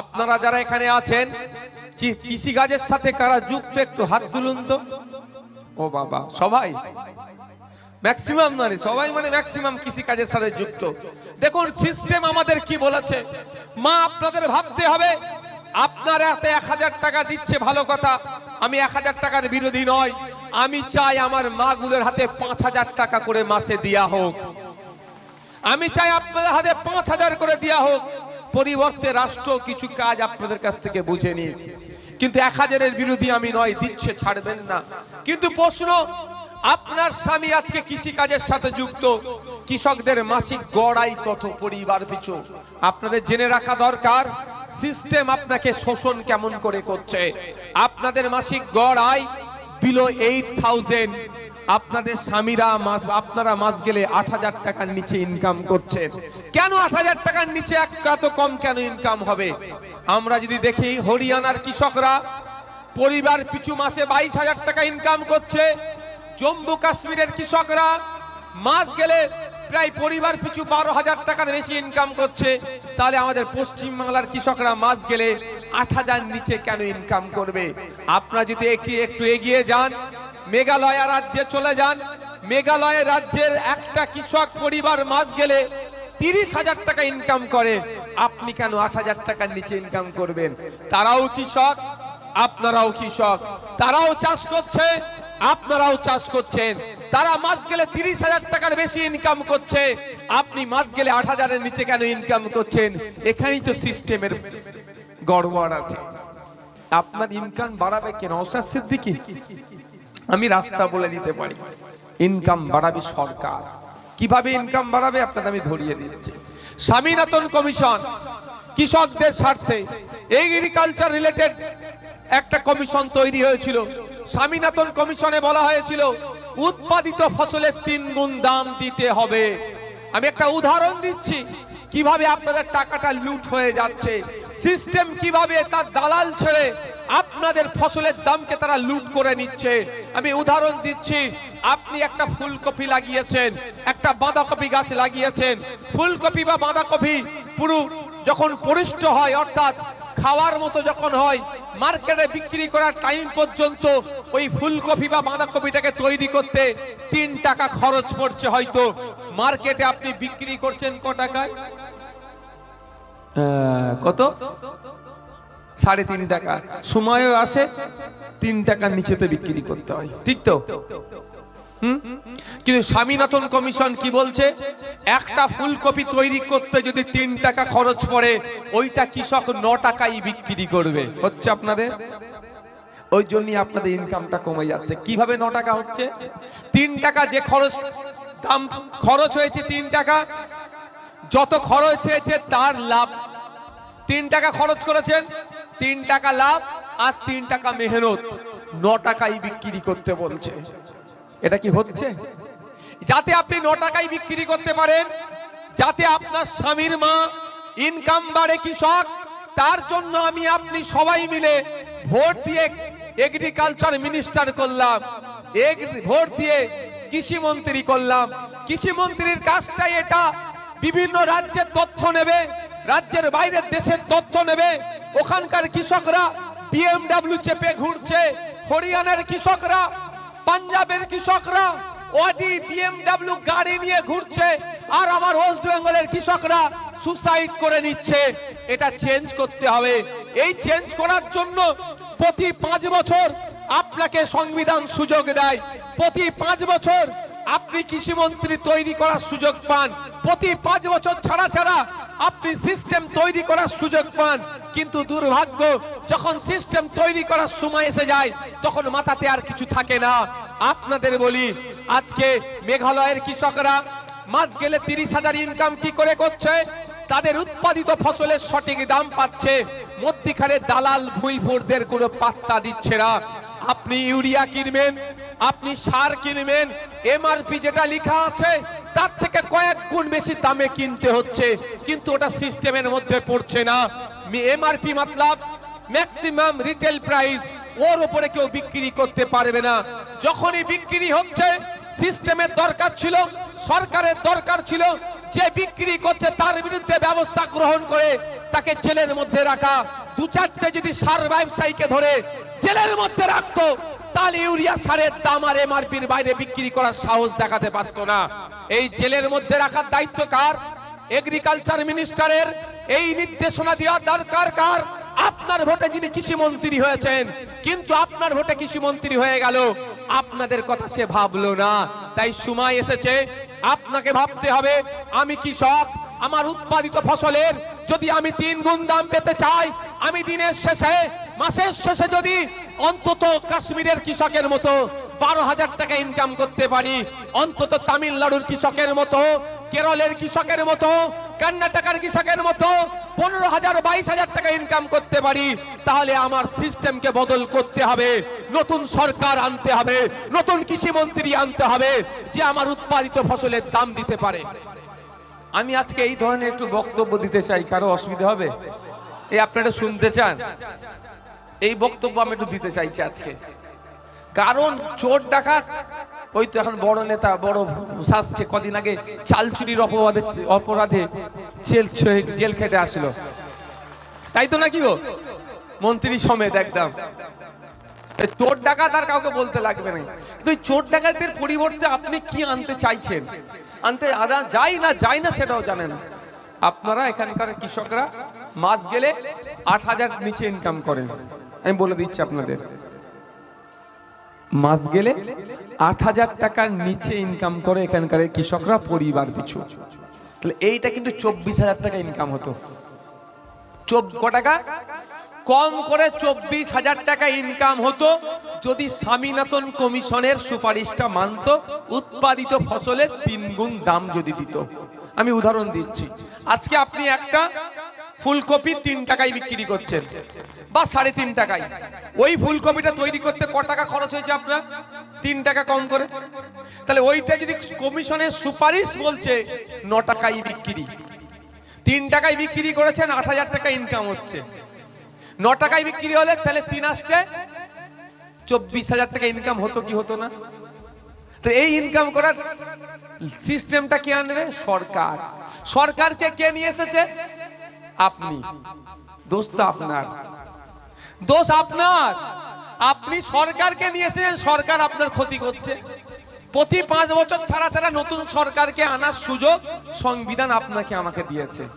আপনারা যারা এখানে আছেন কৃষিকাজের সাথে কারা যুক্ত? একটু হাত তুলুন তো। ও বাবা, সবাই? ম্যাক্সিমাম মানে সবাই মানে ম্যাক্সিমাম কৃষিকাজের সাথে যুক্ত। দেখুন সিস্টেম আমাদের কি বলেছে? মা, আপনাদের ভাবতে হবে, আপনার হাতে এক হাজার টাকা দিচ্ছে, ভালো কথা। আমি এক হাজার টাকার বিরোধী নয় আমি চাই আমার মা মাগুলোর হাতে পাঁচ হাজার টাকা করে মাসে দেয়া হোক। আমি চাই আপনাদের হাতে পাঁচ হাজার করে দেওয়া হোক। পরিবর্তে রাষ্ট্র কিছু কাজ আপনাদের কাছ থেকে বুঝে নিক কিন্তু এক হাজারের বিরোধী আমি নয়, দিচ্ছে, ছাড়বেন না। কিন্তু প্রশ্ন, আপনার স্বামী আজকে কৃষি কাজের সাথে যুক্ত? কৃষকদের মাসিক গড়াই কত পরিবার পিছু? আপনাদের জেনে রাখা দরকার, সিস্টেম আপনাকে শোষণ কেমন করে করছে? আপনাদের মাসিক গড় আয় বিলো এইট থাউজেন্ড আপনাদের স্বামীরা মাস, আপনারা মাস গেলে আট হাজার টাকার নিচে ইনকাম করছেন কেন আট হাজার টাকার নিচে এক এত কম কেন ইনকাম হবে? আমরা যদি দেখি, হরিয়ানার কৃষকরা পরিবার পিছু মাসে বাইশ হাজার টাকা ইনকাম করছে। জম্মু কাশ্মীরের কৃষকরা মাস গেলে প্রায় পরিবার পিছু বারো হাজার টাকার বেশি ইনকাম করছে। তাহলে আমাদের পশ্চিম বাংলার কৃষকরা মাস গেলে আট হাজার নিচে কেন ইনকাম করবে? আপনারা যদি একটু এগিয়ে যান মেঘালয় রাজ্যে চলে যান। মেঘালয় রাজ্যের একটা কৃষক পরিবার মাস গেলে তিরিশ হাজার টাকা ইনকাম করে। আপনি কেন আট হাজার টাকার নিচে ইনকাম করবেন? তারাও কৃষক, আপনারাও কৃষক। তারাও চাষ করছে, আপনারাও চাষ করছেন। তারা মাস গেলে তিরিশ হাজার টাকার বেশি ইনকাম করছে। আপনি মাস গেলে আট হাজারের নিচে কেন ইনকাম করছেন? এখানেই তো সিস্টেমের গড়বড় আছে। আপনার ইনকাম বাড়াবে কেন? অসার সিদ্দিকি। আমি রাস্তা বলে দিতে পারি। ইনকাম বাড়াবে সরকার। কীভাবে ইনকাম বাড়াবে আপনাদের আমি ধরিয়ে দিচ্ছি। স্বামীনাথন কমিশন, কৃষকদের স্বার্থে এগ্রিকালচার রিলেটেড একটা কমিশন তৈরি হয়েছিল। স্বামীনাথন কমিশনে বলা হয়েছিল, উৎপাদিত ফসলের তিন গুণ দাম দিতে হবে। আমি একটা উদাহরণ দিচ্ছি, কীভাবে আপনাদের টাকাটা লুট হয়ে যাচ্ছে সিস্টেম কীভাবে তার দালাল ছেড়ে আপনাদের ফসলের দামকে তারা লুট করে নিচ্ছে। আমি উদাহরণ দিচ্ছি, আপনি একটা ফুলকপি লাগিয়েছেন, একটা বাঁধাকপি গাছ লাগিয়েছেন। ফুলকপি বা বাঁধাকপি পুরো যখন পরিষ্ট হয়, অর্থাৎ খাওয়ার মতো যখন হয়, মার্কেটে বিক্রি করার টাইম পর্যন্ত ওই ফুলকপি বা বাঁধাকপিটাকে তৈরি করতে তিন টাকা খরচ পড়ছে হয়তো। মার্কেটে আপনি বিক্রি করছেন ক টাকায়? কত? সাড়ে তিন টাকা। সময়ও আসে, তিন টাকার নিচেতে বিক্রি করতে হয়। ঠিক তো? কিন্তু স্বামীনাথন কমিশন কি বলছে? একটা ফুলকপি তৈরি করতে যদি তিন টাকা খরচ পড়ে, ওইটা কৃষক ন টাকাই বিক্রি করবে। হচ্ছে আপনাদের? ওই জন্যই আপনাদের ইনকামটা কমে যাচ্ছে। কীভাবে ন টাকা হচ্ছে? তিন টাকা যে খরচ, দাম খরচ হয়েছে তিন টাকা, যত খরচ হয়েছে তার লাভ। তিন টাকা খরচ করেছেন তিন টাকা লাভ আর তিন টাকা মেহনত। ন টাকাই বিক্রি করতে বলছে। এটা কি হচ্ছে? যাতে আপনি ন টাকায় বিক্রি করতে পারেন, যাতে আপনার স্বামীর মা ইনকাম বাড়ে কৃষক, তার জন্য আমি আপনি সবাই মিলে ভোট দিয়ে এগ্রিকালচার মিনিস্টার করলাম ভোট দিয়ে কৃষি মন্ত্রী করলাম। কৃষি মন্ত্রীর কাজটাই এটা। বিভিন্ন রাজ্যের তথ্য নেবে, রাজ্যের বাইরের দেশের তথ্য নেবে। ওখানকার কৃষকরা বিএমডাব্লিউ চেপে ঘুরছে, হরিয়ানার কৃষকরা, পাঞ্জাবের কৃষকরা, ওয়াদি বিএমডাব্লিউ গাড়ি নিয়ে ঘুরছে, আর আমার ওয়েস্ট বেঙ্গলের কৃষকরা সুসাইড করে নিচ্ছে। এটা চেঞ্জ করতে হবে। এই চেঞ্জ করার জন্য প্রতি পাঁচ বছর আপনাকে সংবিধান সুযোগ দেয়। প্রতি পাঁচ বছর আপনি কৃষিমন্ত্রী তৈরি করার সুযোগ পান। প্রতি পাঁচ বছর ছাড়া ছাড়া আপনি সিস্টেম তৈরি করার সুযোগ পান, কিন্তু দুর্ভাগ্য, যখন সিস্টেম তৈরি করার সময় এসে যায়, তখন মাথাতে আর কিছু থাকে না। আপনাদের বলি, আজকে মেঘালয়ের কৃষকরা মাস গেলে তিরিশ হাজার ইনকাম কি করে করছে? তাদের উৎপাদিত ফসলের সঠিক দাম পাচ্ছে। মধ্যিখানে দালাল ভুইভোরদের কোনো পাত্তা দিচ্ছে না। আপনি ইউরিয়া কিনবেন, আপনি সার কিনবেন, এমআরপি যেটা লেখা আছে তার থেকে কয়েক গুণ বেশি দামে কিনতে হচ্ছে, কিন্তু ওটা সিস্টেমের মধ্যে পড়ছে না। এমআরপি মতলব, ম্যাক্সিমাম রিটেল প্রাইস, ওর উপরে কেউ বিক্রি করতে পারবে না। যখনই বিক্রি হচ্ছে, সিস্টেমের দরকার ছিল, সরকারের দরকার ছিল, যে বিক্রি করছে তার বিরুদ্ধে ব্যবস্থা গ্রহণ করে তাকে জেলের মধ্যে রাখা। দু চারটে যদি সার ব্যবসায়ীকে ধরে জেলের মধ্যে রাখতো তাহলে ইউরিয়া সারের দাম আর এমআরপির বাইরে বিক্রি করার সাহস দেখাতে পারতো না। এই জেলের মধ্যে রাখার দায়িত্ব কার? এগ্রিকালচার মিনিস্টারের এই নির্দেশনা দেওয়া দরকার কার? আপনার ভোটে যিনি কৃষি মন্ত্রী হয়েছেন, কিন্তু আপনার ভোটে কৃষি মন্ত্রী হয়ে গেল। আপনাদের কথা সে ভাবলো না। তাই সময় এসেছে, আপনাকে ভাবতে হবে, আমি কৃষক, আমার উৎপাদিত ফসলের যদি আমি তিন গুণ দাম পেতে চাই, আমি দিনের শেষে, মাসের শেষে যদি অন্তত কাশ্মীরের কৃষকের মতো বারো হাজার টাকা ইনকাম করতে পারি। অন্তত তামিলনাড়ুর কৃষকের মতো, কেরলের কৃষকের মতো, কর্ণাটকের কৃষকের মতো পনেরো হাজার, বাইশ হাজার টাকা ইনকাম করতে পারি। তাহলে আমার সিস্টেমকে বদল করতে হবে, নতুন সরকার আনতে হবে, নতুন কৃষি মন্ত্রী আনতে হবে, যে আমার উৎপাদিত ফসলের দাম দিতে পারে। আমি আজকে এই ধরনের একটু বক্তব্য দিতে চাই, কারও অসুবিধা হবে? এই আপনারা শুনতে চান? এই বক্তব্য আমি একটু দিতে চাইছি আজকে। কারণ চোর ডাকাত, ওই তো এখন বড় নেতা, বড় শাসছে, কদিন আগে চাল চুরির অপরাধে অপরাধে জেল জেল খেটে আসলো। তাই তো নাকি গো? মন্ত্রী সমেত একদম। চোর ডাকাত আর কাউকে বলতে লাগবে না। কিন্তু চোর ডাকাতদের পরিবর্তে আপনি কি আনতে চাইছেন? আনতে আদা যাই না যাই না সেটাও জানেন আপনারা এখানকার কৃষকরা মাস গেলে আট হাজার নিচে ইনকাম করেন। আমি বলে দিচ্ছি আপনাদের। মাস গেলে আট হাজার টাকার নিচে ইনকাম করে এখানকার কৃষকরা পরিবার পিছু। তাহলে এইটা কিন্তু চব্বিশ হাজার টাকা ইনকাম হতো। টাকা? কম করে চব্বিশ হাজার টাকা ইনকাম হতো যদি স্বামীনাথন কমিশনের সুপারিশটা মানত, উৎপাদিত ফসলের তিন গুণ দাম যদি দিত। আমি উদাহরণ দিচ্ছি। আজকে আপনি একটা ফুলকপি তিন টাকায় বিক্রি করছেন বা সাড়ে তিন টাকায়। ওই ফুলকপিটা তৈরি করতে ক টাকা খরচ হয়েছে আপনার? তিন টাকা কম করে। তাহলে ওইটা যদি কমিশনের সুপারিশ বলছে, ন টাকায় বিক্রি। তিন টাকায় বিক্রি করেছেন, আট হাজার টাকা ইনকাম হচ্ছে। ন টাকায় বিক্রি হলে তাহলে তিন আসছে, চব্বিশ হাজার টাকা ইনকাম হতো কি হতো না? তো এই ইনকাম করার সিস্টেমটা কে আনবে? সরকার। সরকারকে কে নিয়ে এসেছে? আপনি। দোষ তো আপনার। দোষ আপনার। আপনি সরকারকে নিয়েছেন, সরকার আপনার ক্ষতি করছে। প্রতি পাঁচ বছর ছাড়া ছাড়া নতুন সরকারকে আনার সুযোগ, সংবিধান আপনাকে আমাকে দিয়েছে।